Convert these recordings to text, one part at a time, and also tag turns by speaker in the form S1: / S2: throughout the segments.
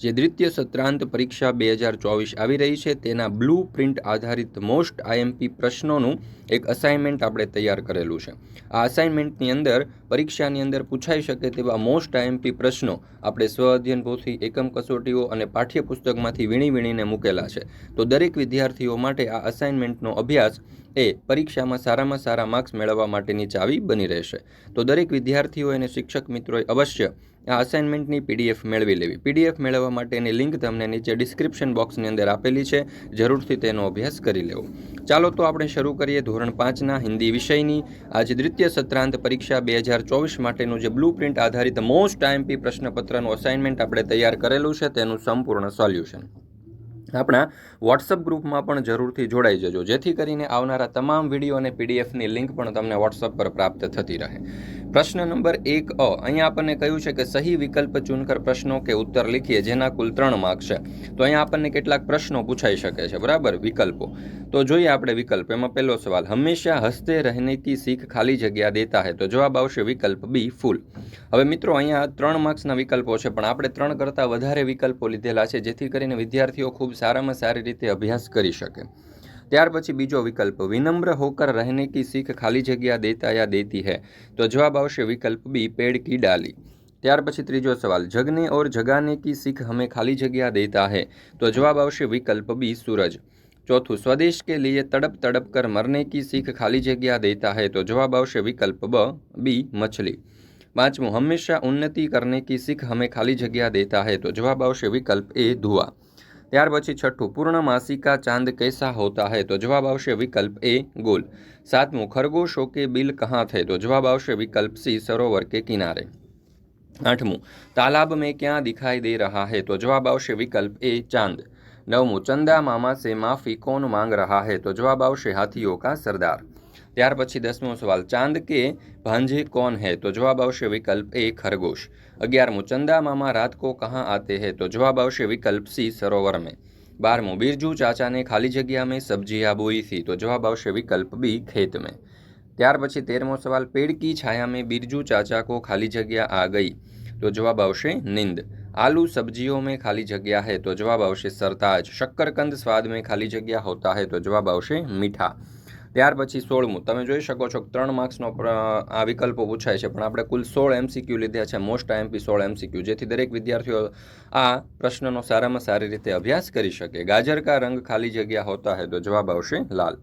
S1: જે દ્વિતીય સત્રાંત પરીક્ષા બે હજાર ચોવીસ આવી રહી છે, તેના બ્લુ પ્રિન્ટ આધારિત મોસ્ટ આઈએમપી પ્રશ્નોનું એક અસાઇનમેન્ટ આપણે તૈયાર કરેલું છે. આ અસાઇનમેન્ટની અંદર પરીક્ષાની અંદર પૂછાઈ શકે તેવા મોસ્ટ આઈએમપી પ્રશ્નો આપણે સ્વ અધ્યયન પોથી એકમ કસોટીઓ અને પાઠ્યપુસ્તકમાંથી વીણી વીણીને મૂકેલા છે. તો દરેક વિદ્યાર્થીઓ માટે આ અસાઇનમેન્ટનો અભ્યાસ એ પરીક્ષામાં સારામાં સારા માર્ક્સ મેળવવા માટેની ચાવી બની રહેશે. તો દરેક વિદ્યાર્થીઓ અને શિક્ષક મિત્રોએ અવશ્ય આ અસાઇનમેન્ટની પીડીએફ મેળવી લેવી. પીડીએફ મેળવવા માટેની લિંક તમને નીચે ડિસ્ક્રિપ્શન બોક્સની અંદર આપેલી છે. જરૂરથી તેનો અભ્યાસ કરી લેવો. ચાલો તો આપણે શરૂ કરીએ ધોરણ પાંચના હિન્દી વિષયની. આજે દ્વિતીય સત્રાંત પરીક્ષા બે હજાર ચોવીસ માટેનું જે બ્લુ પ્રિન્ટ આધારિત મોસ્ટ ટાઈમપી પ્રશ્નપત્રનું અસાઇનમેન્ટ આપણે તૈયાર કરેલું છે, તેનું સંપૂર્ણ સોલ્યુશન આપણા વોટ્સઅપ ગ્રુપમાં પણ જરૂરથી જોડાઈ જજો. જેથી કરીને આવનારા તમામ વીડિયો અને પીડીએફની લિંક પણ તમને વોટ્સઅપ પર પ્રાપ્ત થતી રહે. પ્રશ્ન નંબર એક અ. અહીંયા આપણને કહ્યું છે કે સહી વિકલ્પ ચૂનકર પ્રશ્નો કે ઉત્તર લીખીએ જેના કુલ ત્રણ માર્ક છે. તો અહીંયા આપણને કેટલાક પ્રશ્નો પૂછાઈ શકે છે. બરાબર? વિકલ્પો. તો જોઈએ આપણે વિકલ્પ. એમાં પહેલો સવાલ, હંમેશા હસ્તે રહેને કી શીખ ખાલી જગ્યા દેતા હે? તો જવાબ આવશે વિકલ્પ બી, ફૂલ. હવે મિત્રો, અહીંયા ત્રણ માર્ક્સના વિકલ્પો છે, પણ આપણે ત્રણ કરતાં વધારે વિકલ્પો લીધેલા છે, જેથી કરીને વિદ્યાર્થીઓ ખૂબ સારામાં સારી રીતે અભ્યાસ કરી શકે. त्यार पी बीजो विकल्प विनम्र होकर रहने की सीख खाली जगह देता या देती है तो जवाब आश विकल्प बी पेड़ की डाली त्यार पी तीजो सवाल जगने और जगाने की सीख हमें खाली जगह देता है तो जवाब आश विकल्प बी सूरज चौथु स्वदेश के लिए तड़प तड़प कर मरने की सीख खाली जगह देता है तो जवाब आश विकल्प ब बी मछली पांचवू हमेशा उन्नति करने की सीख हमें खाली जगह देता है तो जवाब आश विकल्प ए धुआ ત્યાર પછી છઠ્ઠું પૂર્ણમાસી કા ચાંદ કૈસા હોતા હૈ તો જવાબ આવશે વિકલ્પ એ ગોલ સાતમું ખરગોશો કે બિલ કહાં થે તો જવાબ આવશે વિકલ્પ સી સરોવર કે કિનારે આઠમું તાલાબ મેં ક્યાં દિખાઈ દે રહા હૈ તો જવાબ આવશે વિકલ્પ એ ચાંદ નવમું ચંદા મામા સે માફી કોણ માંગ રહા હૈ તો જવાબ આવશે હાથીઓ કા સરદાર ત્યાર પછી દસમો સવાલ ચાંદ કે ભાંજે કોણ હૈ તો જવાબ આવશે વિકલ્પ એ ખરગોશ અગિયારમું ચંદા મામા રાત को कहाँ आते हैं તો જવાબ આવશે વિકલ્પ સી સરોવર में બારમું बिरजू चाचा ने खाली जगह में सब्जियां बोई थी તો જવાબ આવશે વિકલ્પ બી ખેત में ત્યાર પછી તેરમો સવાલ पेड़ की छाया में बिरजू चाचा को खाली जगह आ गई તો જવાબ આવશે નિંદ आलू सब्जियों में खाली जगह है तो जवाब આવશે સરતાજ શક્કરકંદ સ્વાદ में ખાલી જગ્યા હોતા है તો જવાબ આવશે મીઠા ત્યાર પછી સોળમું. તમે જોઈ શકો છો ત્રણ માર્ક્સનો આ વિકલ્પો પૂછાય છે, પણ આપણે કુલ સોળ એમસીક્યુ લીધા છે, મોસ્ટ આઈએમપી સોળ એમસીક્યુ. જેથી દરેક વિદ્યાર્થીઓ આ પ્રશ્નનો સારામાં સારી રીતે અભ્યાસ કરી શકે. ગાજર કા રંગ ખાલી જગ્યા હોતા હે તો જવાબ આવશે લાલ.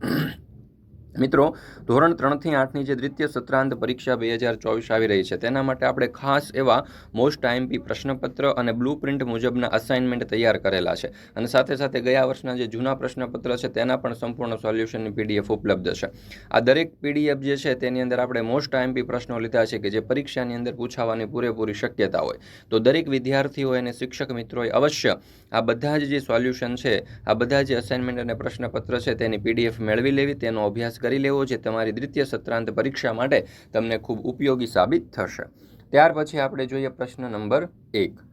S1: મિત્રો, ધોરણ ત્રણથી આઠની જે દ્વિતીય સત્રાંત પરીક્ષા બે હજાર ચોવીસ આવી રહી છે, તેના માટે આપણે ખાસ એવા મોસ્ટ આઈએમપી પ્રશ્નપત્ર અને બ્લુ પ્રિન્ટ મુજબના અસાઇનમેન્ટ તૈયાર કરેલા છે. અને સાથે સાથે ગયા વર્ષના જે જૂના પ્રશ્નપત્ર છે, તેના પણ સંપૂર્ણ સોલ્યુશનની પીડીએફ ઉપલબ્ધ છે. આ દરેક પીડીએફ જે છે, તેની અંદર આપણે મોસ્ટ આઈએમપી પ્રશ્નો લીધા છે કે જે પરીક્ષાની અંદર પૂછાવાની પૂરેપૂરી શક્યતા હોય. તો દરેક વિદ્યાર્થીઓ અને શિક્ષક મિત્રોએ અવશ્ય આ બધા જ જે સોલ્યુશન છે, આ બધા જે અસાઇનમેન્ટ અને પ્રશ્નપત્ર છે, તેની પીડીએફ મેળવી લેવી, તેનો અભ્યાસ કરી લેવો જે તમારી દ્વિતીય સત્રાંત પરીક્ષા માટે તમને ખૂબ ઉપયોગી સાબિત થશે ત્યાર પછી આપણે જોઈએ પ્રશ્ન નંબર એક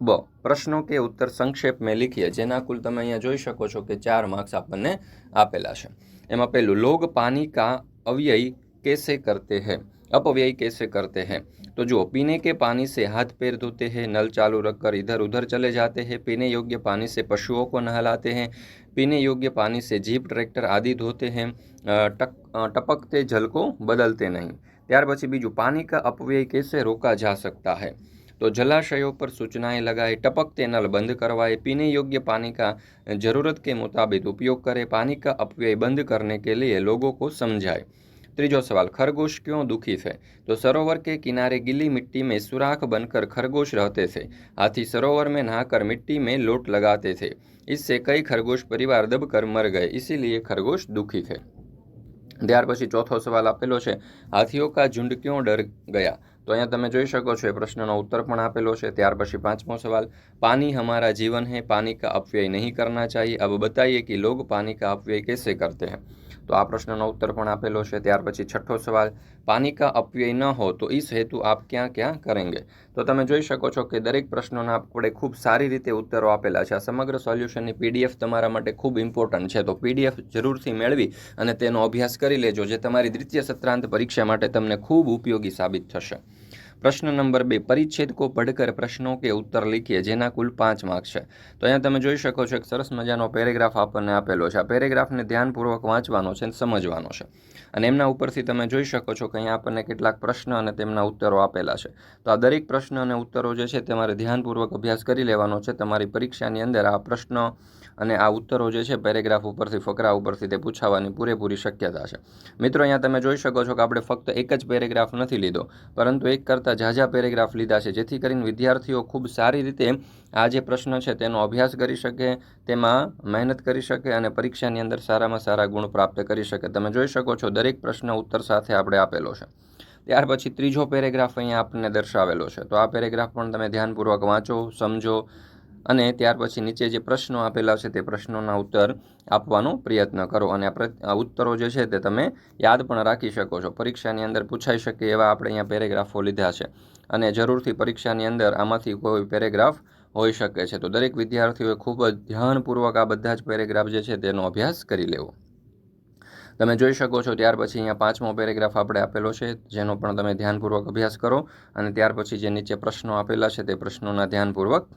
S1: બ પ્રશ્નો કે ઉત્તર સંક્ષેપ મેં લીખીએ જેના કુલ તમે અહીંયા જોઈ શકો છો કે ચાર માર્ક્સ આપણને આપેલા છે એમાં પહેલું લોગ પાણી કા અવ્યય कैसे करते हैं अपव्यय कैसे करते हैं तो जो पीने के पानी से हाथ पैर धोते हैं नल चालू रखकर इधर उधर चले जाते हैं पीने योग्य पानी से पशुओं को नहलाते हैं पीने योग्य पानी से जीप ट्रैक्टर आदि धोते हैं टक टपकते जल को बदलते नहीं ત્યાર પછી બીજું પાણી का अपव्यय कैसे रोका जा सकता है तो जलाशयों पर सूचनाएं लगाए टपकते नल बंद करवाए पीने योग्य पानी का ज़रूरत के मुताबिक उपयोग करें पानी का अपव्यय बंद करने के लिए लोगों को समझाए तीजो सवाल खरगोश क्यों दुखी है तो सरोवर के किनारे गीली मिट्टी में सुराख बनकर खरगोश रहते थे हाथी सरोवर में नहाकर मिट्टी में लोट लगाते थे इससे कई खरगोश परिवार दबकर मर गए इसीलिए खरगोश दुखी थे त्यार पी चौथो सवाल आपेलो है हाथियों का झुंड क्यों डर गया तो अँ તમે जी सको છો, એ उत्तर आपेलो है त्यार पी पांचमो सवाल पानी हमारा जीवन है पानी का अपव्यय नहीं करना चाहिए अब बताइए कि लोग पानी का अपव्यय कैसे करते हैं તો આ પ્રશ્નનો ઉત્તર પણ આપેલો છે. ત્યાર પછી છઠ્ઠો સવાલ પાણી કા અપવ્યય ન હો તો ઇસ હેતુ આપ ક્યાં ક્યાં કરેંગે? તો તમે જોઈ શકો છો કે દરેક પ્રશ્નોના આપણે ખૂબ સારી રીતે ઉત્તરો આપેલા છે. આ સમગ્ર સોલ્યુશનની પીડીએફ તમારા માટે ખૂબ ઇમ્પોર્ટન્ટ છે. તો પીડીએફ જરૂરથી મેળવી અને તેનો અભ્યાસ કરી લેજો, જે તમારી દ્વિતીય સત્રાંત પરીક્ષા માટે તમને ખૂબ ઉપયોગી સાબિત થશે. પ્રશ્ન નંબર બે પરિચ્છેદ કો પઢકર પ્રશ્નો કે ઉત્તર લખીએ, જેના કુલ પાંચ માર્ક્સ છે. તો અહીંયા તમે જોઈ શકો છો, એક સરસ મજાનો પેરેગ્રાફ આપણને આપેલો છે. આ પેરેગ્રાફને ધ્યાનપૂર્વક વાંચવાનો છે અને સમજવાનો છે. અને એમના ઉપરથી તમે જોઈ શકો છો કે અહીંયા આપણને કેટલાક પ્રશ્ન અને તેમના ઉત્તરો આપેલા છે. તો આ દરેક પ્રશ્ન અને ઉત્તરો જે છે તમારે ધ્યાનપૂર્વક અભ્યાસ કરી લેવાનો છે. તમારી પરીક્ષાની અંદર આ પ્રશ્ન અને આ ઉત્તરો જે છે, પેરેગ્રાફ ઉપરથી, ફકરા ઉપરથી તે પૂછાવાની પૂરેપૂરી શક્યતા છે. મિત્રો, અહીંયા તમે જોઈ શકો છો કે આપણે ફક્ત એક જ પેરેગ્રાફ નથી લીધો, પરંતુ એક કરતાં ઝાઝા પેરેગ્રાફ લીધા છે, જેથી કરીને વિદ્યાર્થીઓ ખૂબ સારી રીતે આ જે પ્રશ્ન છે, તેનો અભ્યાસ કરી શકે, તેમાં મહેનત કરી શકે અને પરીક્ષાની અંદર સારામાં સારા ગુણ પ્રાપ્ત કરી શકે. તમે જોઈ શકો છો, દરેક પ્રશ્ન ઉત્તર સાથે આપણે આપેલો છે. ત્યાર પછી ત્રીજો પેરેગ્રાફ અહીંયા આપણને દર્શાવેલો છે. તો આ પેરેગ્રાફ પણ તમે ધ્યાનપૂર્વક વાંચો, સમજો અને ત્યાર પછી નીચે જે પ્રશ્નો આપેલા છે તે પ્રશ્નોના ઉત્તર આપવાનો પ્રયત્ન કરો. અને આ ઉત્તરો જે છે તે તમે યાદ પણ રાખી શકો છો. પરીક્ષાની અંદર પૂછાઈ શકે એવા આપણે અહીંયા પેરેગ્રાફો લીધા છે. અને જરૂરથી પરીક્ષાની અંદર આમાંથી કોઈ પેરેગ્રાફ હોઈ શકે છે. તો દરેક વિદ્યાર્થીઓએ ખૂબ જ ધ્યાનપૂર્વક આ બધા જ પેરેગ્રાફ જે છે તેનો અભ્યાસ કરી લેવો. તમે જોઈ શકો છો ત્યાર પછી અહીંયા પાંચમો પેરેગ્રાફ આપણે આપેલો છે, જેનો પણ તમે ધ્યાનપૂર્વક અભ્યાસ કરો. અને ત્યાર પછી જે નીચે પ્રશ્નો આપેલા છે તે પ્રશ્નોના ધ્યાનપૂર્વક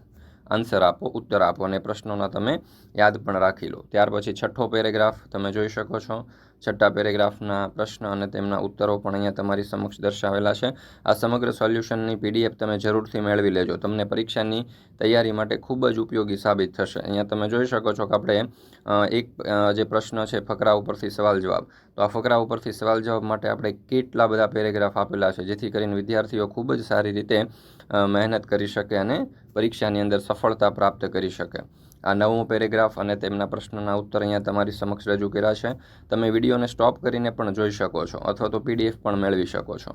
S1: આન્સર આપો, ઉત્તર આપો અને પ્રશ્નોના તમે યાદ પણ રાખી લો. ત્યાર પછી છઠ્ઠો પેરેગ્રાફ તમે જોઈ શકો છો. છઠ્ઠા પેરેગ્રાફના પ્રશ્ન અને તેમના ઉત્તરો પણ અહીંયા તમારી સમક્ષ દર્શાવેલા છે. આ સમગ્ર સોલ્યુશનની પીડીએફ તમે જરૂરથી મેળવી લેજો. તમને પરીક્ષાની તૈયારી માટે ખૂબ જ ઉપયોગી સાબિત થશે. અહીંયા તમે જોઈ શકો છો કે આપણે એક જે પ્રશ્ન છે ફકરા ઉપરથી સવાલ જવાબ. તો આ ફકરા ઉપરથી સવાલ જવાબ માટે આપણે કેટલા બધા પેરેગ્રાફ આપેલા છે, જેથી કરીને વિદ્યાર્થીઓ ખૂબ જ સારી રીતે મહેનત કરી શકે અને પરીક્ષાની અંદર સફળતા પ્રાપ્ત કરી શકે. આ નવમો પેરેગ્રાફ અને તેમના પ્રશ્નના ઉત્તર અહીંયા તમારી સમક્ષ રજૂ કર્યા છે. તમે વિડીયોને સ્ટોપ કરીને પણ જોઈ શકો છો અથવા તો પીડીએફ પણ મેળવી શકો છો.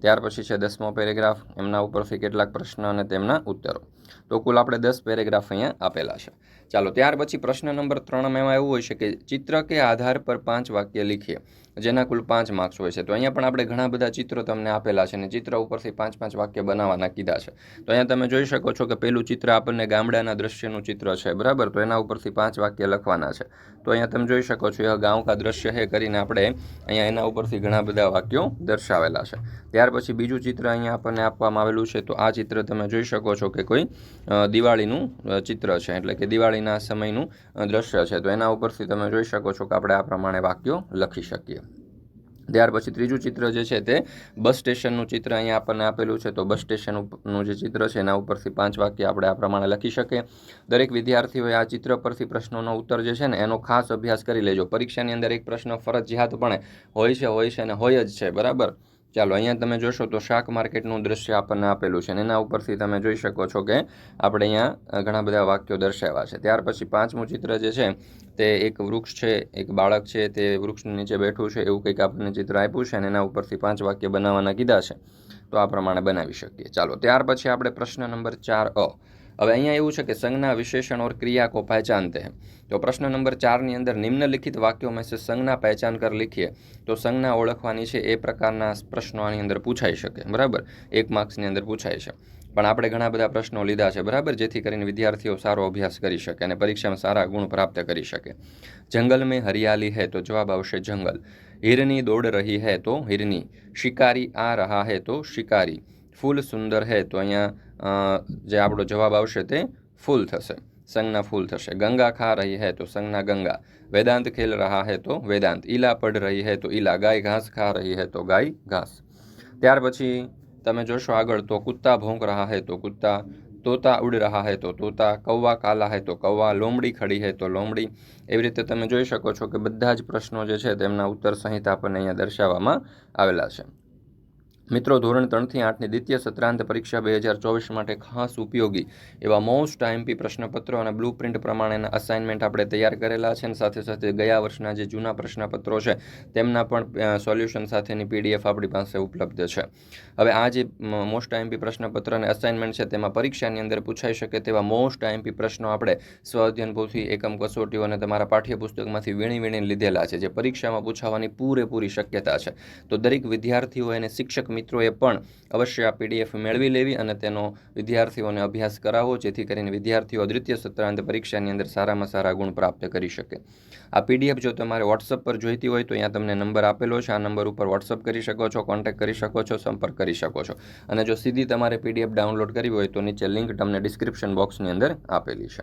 S1: ત્યાર પછી છે દસમો પેરેગ્રાફ, એમના ઉપરથી કેટલાક પ્રશ્ન અને તેમના ઉત્તરો. તો કુલ આપણે દસ પેરેગ્રાફ અહીંયા આપેલા છે. ચાલો, ત્યાર પછી પ્રશ્ન નંબર ત્રણમાં એમાં એવું હોય છે કે ચિત્ર કે આધાર પર પાંચ વાક્ય લખીએ, જેના કુલ પાંચ માર્ક્સ હોય છે. તો અહીંયા પણ આપણે ઘણા બધા ચિત્રો તમને આપેલા છે અને ચિત્ર ઉપરથી પાંચ પાંચ વાક્ય બનાવવાના કીધા છે. તો અહીંયા તમે જોઈ શકો છો કે પહેલું ચિત્ર આપણને ગામડાના દ્રશ્યનું ચિત્ર છે, બરાબર? તો એના ઉપરથી પાંચ વાક્ય લખવાના છે. તો અહીંયા તમે જોઈ શકો છો, એ ગાંવ કા દ્રશ્ય હે કરીને આપણે અહીંયા એના ઉપરથી ઘણા બધા વાક્યો દર્શાવેલા છે. ત્યાર પછી બીજું ચિત્ર અહીંયા આપણને આપવામાં આવેલું છે, તો આ ચિત્ર તમે જોઈ શકો છો કે કોઈ દિવાળીનું ચિત્ર છે, એટલે કે દિવાળીના સમયનું દ્રશ્ય છે. તો એના ઉપરથી તમે જોઈ શકો છો કે આપણે આ પ્રમાણે વાક્યો લખી શકીએ. ત્યાર પછી ત્રીજું ચિત્ર જે છે તે બસ સ્ટેશનનું ચિત્ર અહીંયા આપણને આપેલું છે. તો બસ સ્ટેશનનું જે ચિત્ર છે એના ઉપરથી પાંચ વાક્ય આપણે આ પ્રમાણે લખી શકીએ. દરેક વિદ્યાર્થીઓએ આ ચિત્ર પરથી પ્રશ્નોનો ઉત્તર જે છે ને એનો ખાસ અભ્યાસ કરી લેજો. પરીક્ષાની અંદર એક પ્રશ્ન ફરજિયાતપણે હોય છે હોય છે અને હોય જ છે. બરાબર? ચાલો, અહીંયા તમે જોશો તો શાક માર્કેટનું દ્રશ્ય આપણને આપેલું છે અને એના ઉપરથી તમે જોઈ શકો છો કે આપણે અહીંયા ઘણા બધા વાક્યો દર્શાવ્યા છે. ત્યાર પછી પાંચમું ચિત્ર જે છે, તે એક વૃક્ષ છે, એક બાળક છે, તે વૃક્ષની નીચે બેઠું છે, એવું કંઈક આપણને ચિત્ર આપ્યું છે અને એના ઉપરથી પાંચ વાક્ય બનાવવાના કીધા છે. તો આ પ્રમાણે બનાવી શકીએ. ચાલો, ત્યાર પછી આપણે પ્રશ્ન નંબર ચાર અ હવે અહીંયા એવું છે કે સંજ્ઞા વિશેષણ ઓર ક્રિયા કો પહેચાનતે હૈ. તો પ્રશ્ન નંબર ચારની અંદર નિમ્નલિખિત વાક્યોમાં સે સંજ્ઞા પહેચાન કર લખીએ, તો સંજ્ઞા ઓળખવાની છે એ પ્રકારના પ્રશ્નો આની અંદર પૂછાઈ શકે, બરાબર? એક માર્ક્સની અંદર પૂછાય છે. પણ આપણે ઘણા બધા પ્રશ્નો લીધા છે, બરાબર? જેથી કરીને વિદ્યાર્થીઓ સારો અભ્યાસ કરી શકે અને પરીક્ષામાં સારા ગુણ પ્રાપ્ત કરી શકે. જંગલ મેં હરિયાલી હૈ, તો જવાબ આવશે જંગલ. હિરની દોડ રહી હૈ, તો હિરની. શિકારી આ રહા હૈ, તો શિકારી. ફૂલ સુંદર હે તો અહીંયા જે આપણો જવાબ આવશે તે ફૂલ થશે. સંજ્ઞા ફૂલ થશે. ગંગા ખા રહી હે તો સંજ્ઞા ગંગા. વેદાંત ખેલ રહા હે તો વેદાંત. ઈલા પડ રહી હે તો ઈલા. ગાય ઘાસ ખા રહી હે તો ગાય ઘાસ. ત્યાર પછી તમે જોશો આગળ તો કુત્તા ભોંક રહા હે તો કુત્તા. તોતા ઉડ રહા હે તો તોતા. કૌવા કાલા હે તો કૌવા. લોમડી ખડી હે તો લોમડી. એવી રીતે તમે જોઈ શકો છો કે બધા જ પ્રશ્નો જે છે તેમના ઉત્તર સંહિતા આપણને અહીંયા દર્શાવવામાં આવેલા છે. મિત્રો, ધોરણ ત્રણથી આઠની દ્વિતીય સત્રાંત પરીક્ષા બે હજાર ચોવીસ માટે ખાસ ઉપયોગી એવા મોસ્ટ આઈએમપી પ્રશ્નપત્રો અને બ્લુ પ્રિન્ટ પ્રમાણેના અસાઇનમેન્ટ આપણે તૈયાર કરેલા છે અને સાથે સાથે ગયા વર્ષના જે જૂના પ્રશ્નપત્રો છે, તેમના પણ સોલ્યુશન સાથેની પીડીએફ આપણી પાસે ઉપલબ્ધ છે. હવે આ જે મોસ્ટ આઈએમપી પ્રશ્નપત્ર અને અસાઇનમેન્ટ છે, તેમાં પરીક્ષાની અંદર પૂછાઈ શકે તેવા મોસ્ટ આઈએમપી પ્રશ્નો આપણે સ્વ પોથી એકમ કસોટીઓ અને તમારા પાઠ્યપુસ્તકમાંથી વીણી વીણીને લીધેલા છે, જે પરીક્ષામાં પૂછાવાની પૂરેપૂરી શક્યતા છે. તો દરેક વિદ્યાર્થીઓ અને શિક્ષક મિત્રોએ પણ અવશ્ય આ પીડીએફ મેળવી લેવી અને તેનો વિદ્યાર્થીઓને અભ્યાસ કરાવો જેથી કરીને વિદ્યાર્થીઓ દ્વિતીય સત્રાંત પરીક્ષાની અંદર સારામાં સારા ગુણ પ્રાપ્ત કરી શકે. આ પીડીએફ જો તમારે વોટ્સઅપ પર જોઈતી હોય તો અહીંયા તમને નંબર આપેલો છે. આ નંબર ઉપર વોટ્સઅપ કરી શકો છો કોન્ટેક્ટ કરી શકો છો, સંપર્ક કરી શકો છો. અને જો સીધી તમારે પીડીએફ ડાઉનલોડ કરવી હોય તો નીચે લિંક તમને ડિસ્ક્રિપ્શન બોક્સની અંદર આપેલી છે.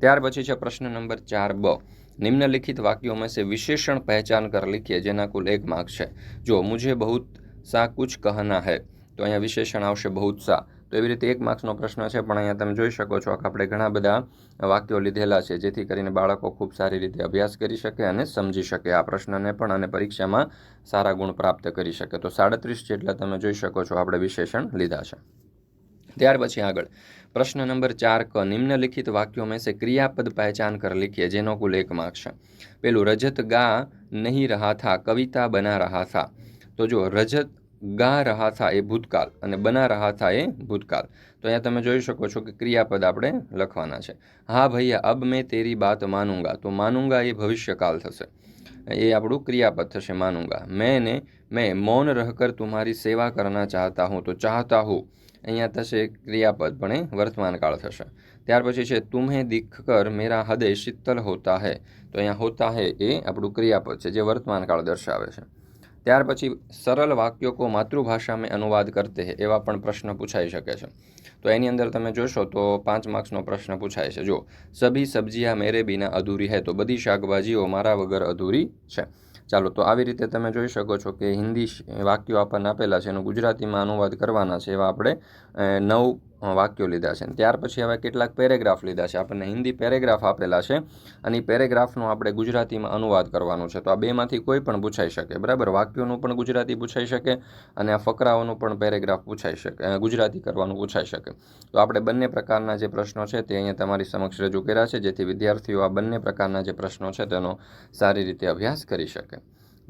S1: ત્યાર પછી છે પ્રશ્ન નંબર ચાર બ. નિમ્નલિખિત વાક્યોમાં સે વિશેષણ પહેચાન કર લીખીએ, જેના કુલ એક માર્ક છે. જો મુજે બહુત સા કુછ કહના હૈ. તો અહીંયા વિશેષણ આવશે બહુત સા તો એવી રીતે એક માર્ક્સનો પ્રશ્ન છે, પણ અહીંયા તમે જોઈ શકો છો કે આપણે ઘણા બધા વાક્યો લીધેલા છે, જેથી કરીને બાળકો ખૂબ સારી રીતે અભ્યાસ કરી શકે અને સમજી શકે આ પ્રશ્નને પણ અને પરીક્ષામાં સારા ગુણ પ્રાપ્ત કરી શકે. તો સાડત્રીસ જેટલા તમે જોઈ શકો છો, આપણે વિશેષણ લીધા છે. ત્યાર પછી આગળ. પ્રશ્ન નંબર ચાર ક. નિમ્નલિખિત વાક્યો મેં સે ક્રિયાપદ પહેચાન કર લખીએ જેનો કુલ એક માર્ક્સ છે. પેલું, રજત ગા નહીં રહા થા, કવિતા બના રહા થા. તો જો રજત ગા રહા થા એ ભૂતકાલ અને બના રહા થા એ ભૂતકાલ તો અહીંયા તમે જોઈ શકો છો કે ક્રિયાપદ આપણે લખવાના છે. હા ભૈયા, અબ મેં તેરી બાત માનુંગા. તો માનુંગા એ ભવિષ્યકાલ થશે. એ આપણું ક્રિયાપદ થશે, માનુંગા. મેં ને મેં મૌન રહકર તુમારી સેવા કરના ચાહતા હું. તો ચાહતા હું. અહીંયા થશે ક્રિયાપદ, પણ એ વર્તમાનકાળ થશે. ત્યાર પછી છે તુમે દીખ કર મેરા હૃદય શીતલ હોતા હે. તો અહીંયા હોતા હે એ આપણું ક્રિયાપદ છે, જે વર્તમાનકાળ દર્શાવે છે. ત્યાર પછી સરળ વાક્યો કો માતૃભાષા મેં અનુવાદ કરતે હે, એવા પણ પ્રશ્ન પૂછાઈ શકે છે. તો એની અંદર તમે જોશો તો પાંચ માર્ક્સનો પ્રશ્ન પૂછાય છે. જો, સભી સબ્જીયા મેરે બિના અધૂરી હૈ તો બધી શાકભાજીઓ મારા વગર અધૂરી છે. ચાલો, તો આવી રીતે તમે જોઈ શકો છો કે હિન્દી વાક્યો આપણને આપેલા છે. એનું ગુજરાતીમાં અનુવાદ કરવાના છે. એવા આપણે નવ વાક્યો લીધા છે. ત્યાર પછી હવે કેટલાક પેરેગ્રાફ લીધા છે. આપણને હિન્દી પેરેગ્રાફ આપેલા છે અને એ પેરેગ્રાફનો આપણે ગુજરાતીમાં અનુવાદ કરવાનો છે. તો આ બેમાંથી કોઈ પણ પૂછાઈ શકે, બરાબર? વાક્યોનું પણ ગુજરાતી પૂછાઈ શકે અને આ ફકરાઓનું પણ પેરેગ્રાફ પૂછાઈ શકે ગુજરાતી કરવાનું પૂછાઈ શકે. તો આપણે બંને પ્રકારના જે પ્રશ્નો છે તે અહીંયા તમારી સમક્ષ રજૂ કર્યા છે, જેથી વિદ્યાર્થીઓ આ બંને પ્રકારના જે પ્રશ્નો છે તેનો સારી રીતે અભ્યાસ કરી શકે.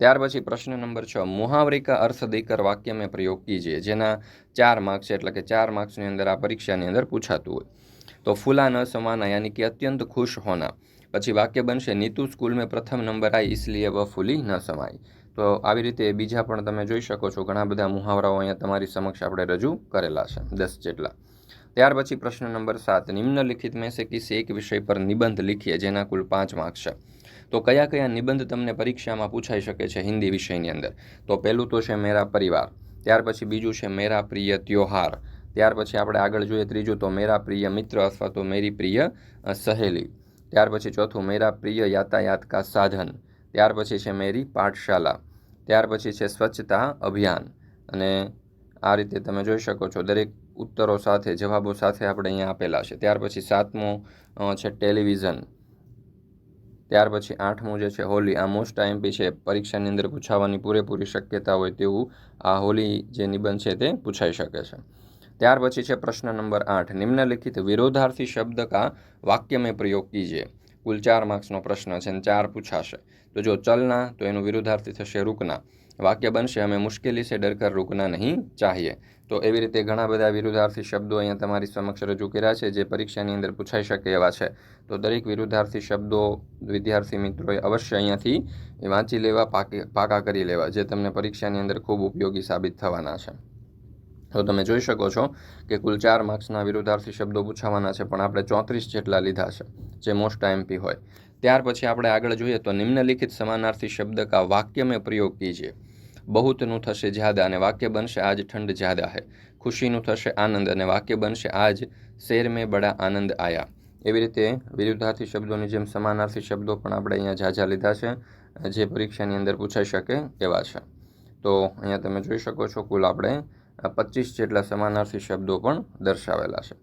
S1: ત્યાર પછી પ્રશ્ન નંબર છ. મુહાવરી કા અર્થ દેકર વાક્ય મેં પ્રયોગ કીજે જેના ચાર માર્ક્સ છે, એટલે કે ચાર માર્ક્સની અંદર આ પરીક્ષાની અંદર પૂછાતું હોય. તો ફૂલા ન સમાના યાની કે અત્યંત ખુશ હોના. પછી વાક્ય બનશે, નીતુ સ્કૂલ મેં પ્રથમ નંબર આવી ઇસલીએ વહ ફૂલી ન સમાય તો આવી રીતે બીજા પણ તમે જોઈ શકો છો, ઘણા બધા મુહાવરાઓ અહીંયા તમારી સમક્ષ આપણે રજૂ કરેલા છે, દસ જેટલા. ત્યાર પછી પ્રશ્ન નંબર સાત. નિમ્નલિખિત મેં સે કિસી એક વિષય પર નિબંધ લીખીએ, જેના કુલ પાંચ માર્ક્સ છે. તો કયા કયા નિબંધ તમને પરીક્ષામાં પૂછાઈ શકે છે હિન્દી વિષયની અંદર? તો પહેલું તો છે મેરા પરિવાર, ત્યાર પછી બીજું છે મેરા પ્રિય ત્યોહાર, ત્યાર પછી આપણે આગળ જોઈએ ત્રીજું તો મેરા પ્રિય મિત્ર અથવા તો મેરી પ્રિય સહેલી, ત્યાર પછી ચોથું મેરા પ્રિય યાતાયાત કા સાધન, ત્યાર પછી છે મેરી પાઠશાલા, ત્યાર પછી છે સ્વચ્છતા અભિયાન અને આ રીતે તમે જોઈ શકો છો દરેક ઉત્તરો સાથે જવાબો સાથે આપણે અહીંયા આપેલા છે. ત્યાર પછી સાતમું છે ટેલિવિઝન ત્યાર પછી આઠમું જે છે, હોલી. આ મોસ્ટ આઈએમપી છે, પરીક્ષાની અંદર પૂછાવાની પૂરેપૂરી શક્યતા હોય તેવું આ હોલી જે નિબંધ છે તે પૂછાઈ શકે છે. ત્યાર પછી છે, પ્રશ્ન નંબર આઠ. નિમ્નલિખિત વિરોધાર્થી શબ્દ કા વાક્ય મેં પ્રયોગ કીજે. કુલ ચાર માર્ક્સનો પ્રશ્ન છે અને ચાર પૂછાશે. તો જો ચલના તો એનું વિરોધાર્થી થશે રૂકના વાક્ય બનશે, અમે મુશ્કેલી સે ડરકર રૂકના નહીં ચાહીએ. તો એવી રીતે ઘણા બધા વિરુદ્ધાર્થી શબ્દો અહીંયા તમારી સમક્ષ રજૂ કર્યા છે, જે પરીક્ષાની અંદર પૂછાઈ શકે એવા છે. તો દરેક વિરુદ્ધાર્થી શબ્દો વિદ્યાર્થી મિત્રોએ અવશ્ય અહીંયાથી વાંચી લેવા, પાકી, પાકા કરી લેવા, જે તમને પરીક્ષાની અંદર ખૂબ ઉપયોગી સાબિત થવાના છે. તો તમે જોઈ શકો છો કે કુલ ચાર માર્ક્સના વિરુદ્ધાર્થી શબ્દો પૂછાવાના છે, પણ આપણે ચોત્રીસ જેટલા લીધા છે, જે મોસ્ટ આઈએમપી હોય. ત્યાર પછી આપણે આગળ જોઈએ તો નિમ્નલિખિત સમાનાર્થી શબ્દ કા વાક્ય મેં પ્રયોગ કીજીએ બહુતનું થશે જ્યાદા અને વાક્ય બનશે આજ ઠંડ જ્યાદા હે. ખુશીનું થશે આનંદ અને વાક્ય બનશે આજ શેર મેં બડા આનંદ આયા. એવી રીતે વિરુદ્ધાર્થી શબ્દોની જેમ સમાનાર્થી શબ્દો પણ આપણે અહીંયા ઝાઝા લીધા છે, જે પરીક્ષાની અંદર પૂછાઈ શકે એવા છે. તો અહીંયા તમે જોઈ શકો છો કુલ આપણે પચીસ જેટલા સમાનાર્થી શબ્દો પણ દર્શાવેલા છે.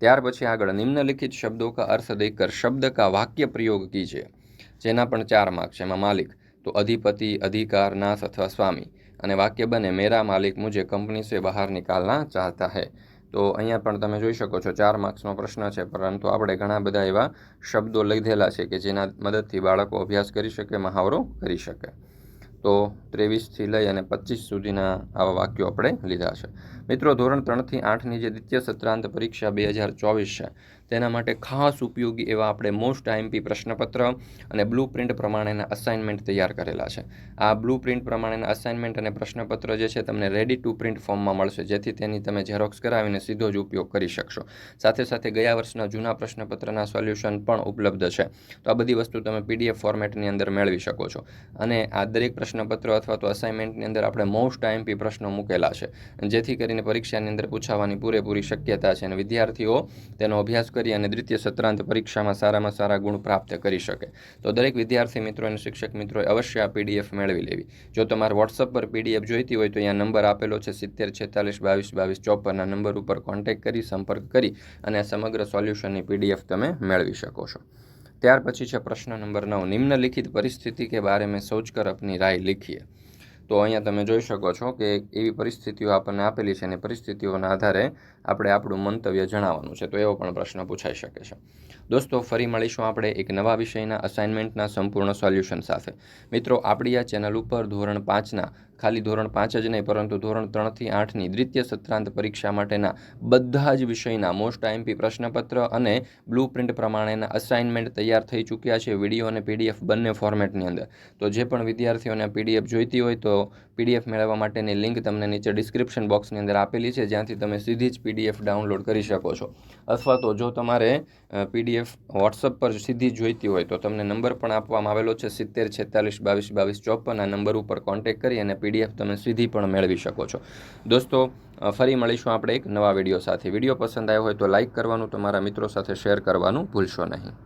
S1: ત્યાર પછી આગળ નિમ્નલિખિત શબ્દો કા અર્થ દેકર શબ્દ કા વાક્ય પ્રયોગ કીજે, જેના પણ ચાર માર્ક છે. એમાં માલિક તો અધિપતિ અધિકાર નાથ અથવા સ્વામી. અને વાક્ય બને, મેરા માલિક મુજે કંપની સે બહાર નિકાલના ચાહતા હૈ. તો અહીંયા પણ તમે જોઈ શકો છો, ચાર માર્ક્સનો પ્રશ્ન છે, પરંતુ આપણે ઘણા બધા એવા શબ્દો લીધેલા છે કે જેના મદદથી બાળકો અભ્યાસ કરી શકે, મહાવરો કરી શકે. તો ત્રેવીસથી લઈ અને પચીસ સુધીના આવા વાક્યો આપણે લીધા છે. મિત્રો, ધોરણ ત્રણથી આઠની જે દ્વિતીય સત્રાંત પરીક્ષા બે હજાર ચોવીસ છે તેના માટે ખાસ ઉપયોગી એવા આપણે મોસ્ટ આઈએમપી પ્રશ્નપત્ર અને બ્લુ પ્રિન્ટ પ્રમાણેના અસાઇનમેન્ટ તૈયાર કરેલા છે. આ બ્લુ પ્રિન્ટ પ્રમાણેના અસાઇનમેન્ટ અને પ્રશ્નપત્ર જે છે તમને રેડી ટુ પ્રિન્ટ ફોર્મમાં મળશે. જેથી તેની તમે ઝેરોક્સ કરાવીને સીધો જ ઉપયોગ કરી શકશો. સાથે સાથે ગયા વર્ષના જૂના પ્રશ્નપત્રના સોલ્યુશન પણ ઉપલબ્ધ છે. તો આ બધી વસ્તુ તમે પીડીએફ ફોર્મેટની અંદર મેળવી શકો છો. અને આ દરેક પ્રશ્નપત્ર અથવા તો અસાઇનમેન્ટની અંદર આપણે મોસ્ટ આઈએમપી પ્રશ્નો મૂકેલા છે. જેથી કરીને પરીક્ષાની અંદર પૂછાવાની પૂરેપૂરી શક્યતા છે અને વિદ્યાર્થીઓ તેનો અભ્યાસ કરી અને દ્વિતીય સત્રાંત પરીક્ષામાં સારામાં સારા ગુણ પ્રાપ્ત કરી શકે. તો દરેક વિદ્યાર્થી મિત્રો અને શિક્ષક મિત્રોએ અવશ્ય આ પીડીએફ મેળવી લેવી. જો તમારે વોટ્સઅપ પર પીડીએફ જોઈતી હોય તો અહીંયા નંબર આપેલો છે સિત્તેર, છેતાલીસ, બાવીસ બાવીસ ચોપનના નંબર ઉપર કોન્ટેક્ટ કરી, સંપર્ક કરી અને સમગ્ર સોલ્યુશનની પીડીએફ તમે મેળવી શકો છો. ત્યાર પછી છે પ્રશ્ન નંબર નવ. નિમ્નલિખિત પરિસ્થિતિ કે બારે મેં સોચકર અપની રાય લીખીએ તો અહીંયા તમે જોઈ શકો છો કે એવી પરિસ્થિતિઓ આપણને આપેલી છે અને પરિસ્થિતિઓના આધારે આપણે આપણું મંતવ્ય જણાવવાનું છે. તો એવો પણ પ્રશ્ન પૂછાઈ શકે છે. દોસ્તો, ફરી મળીશું આપણે એક નવા વિષયના અસાઇનમેન્ટના સંપૂર્ણ સોલ્યુશન સાથે. મિત્રો, આપણી આ ચેનલ ઉપર ધોરણ પાંચના ખાલી ધોરણ પાંચ જ નહીં, પરંતુ ધોરણ ત્રણથી આઠની દ્વિતીય સત્રાંત પરીક્ષા માટેના બધા જ વિષયના મોસ્ટ આઈએમપી પ્રશ્નપત્ર અને બ્લુ પ્રિન્ટ પ્રમાણેના અસાઇનમેન્ટ તૈયાર થઈ ચૂક્યા છે વીડિયો અને પીડીએફ બંને ફોર્મેટની અંદર. તો જે પણ વિદ્યાર્થીઓને પીડીએફ જોઈતી હોય તો પીડીએફ મેળવવા માટેની લિંક તમને નીચે ડિસ્ક્રિપ્શન બોક્સની અંદર આપેલી છે, જ્યાંથી તમે સીધી જ પીડીએફ ડાઉનલોડ કરી શકો છો. અથવા તો જો તમારે પીડીએફ વોટ્સઅપ પર સીધી જોઈતી હોય તો તમને નંબર પણ આપવામાં આવેલો છે સિત્તેર છેતાલીસ બાવીસ બાવીસ ચોપન, આ નંબર ઉપર કોન્ટેક્ટ કરી અને પીડીએફ તમે સીધી પણ મેળવી શકો છો. દોસ્તો ફરી મળીશું આપણે એક નવા વીડિયો સાથે. વીડિયો પસંદ આવ્યો હોય તો લાઇક કરવાનું, તમારા મિત્રો સાથે શેર કરવાનું ભૂલશો નહીં.